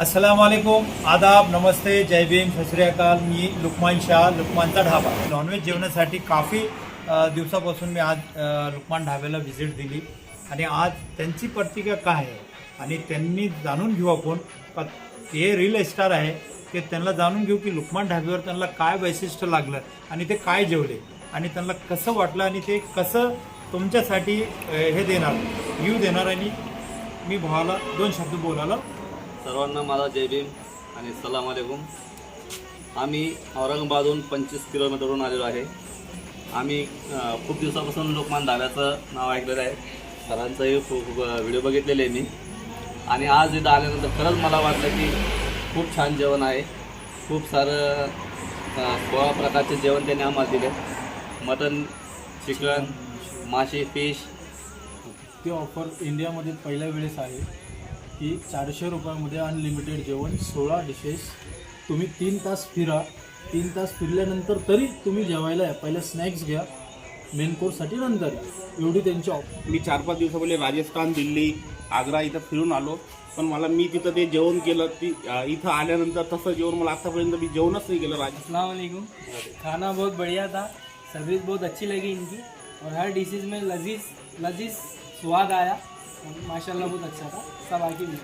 असलम आदाब नमस्ते जय भीम सत श्री अकाल. मी लुकमान शाह लुकमानचा ढाबा. नॉनव्हेज जेवणासाठी काफी दिवसापासून मी आज लुकमान ढाब्याला व्हिजिट दिली. आणि आज त्यांची प्रतिक्रिया काय आहे? आणि त्यांनी जाणून घेऊ आपण. का हे रिअल स्टार आहे. ते त्यांना जाणून घेऊ की लुकमान ढाब्यावर त्यांना काय वैशिष्ट्य लागलं आणि ते काय जेवले. आणि त्यांना कसं वाटलं आणि ते कसं तुमच्यासाठी हे देणार व्ह्यू देणार. आणि मी भावाला दोन शब्द बोलायला सर्वांना माझा जय भीम आणि सलाम अलेकुम आम्ही औरंगाबादहून पंचवीस किलोमीटरवरून आलेलो आहे. आम्ही खूप दिवसापासून लोकमान धाब्याचं नाव ऐकलेलं आहे. सरांचंही खूप व्हिडिओ बघितलेले आहे मी. आणि आज इथं आल्यानंतर खरंच मला वाटलं की खूप छान जेवण आहे. खूप सारं अ, सोळा प्रकारचे जेवण त्यांनी आम्हाला दिले. मटन चिकन मासे फिश. ती ऑफर इंडियामध्ये पहिल्या वेळेस आहे. की चारशे रुपयामध्ये अनलिमिटेड जेवण सोळा डिशेस तुम्ही तीन तास फिरा. तीन तास फिरल्यानंतर तरी तुम्ही जेवायला या. पहिले स्नॅक्स घ्या. मेन कोर्ससाठी नंतर. एवढी त्यांची ऑफर मी चार पाच दिवसापहिले राजस्थान दिल्ली आग्रा इथं फिरून आलो. पण मला मी तिथं ते जेवण केलं ती इथं आल्यानंतर तसं जेवण मला आतापर्यंत मी जेवणच नाही केलं राज अस्सलाम वालेकुम. खाना बहुत बढ़िया था. सर्विस बहुत अच्छी लगी इनकी. और हर डिशेज में लजीज लजीज स्वाद आया. माशाल्लाह बहुत अच्छा था सब आके मिले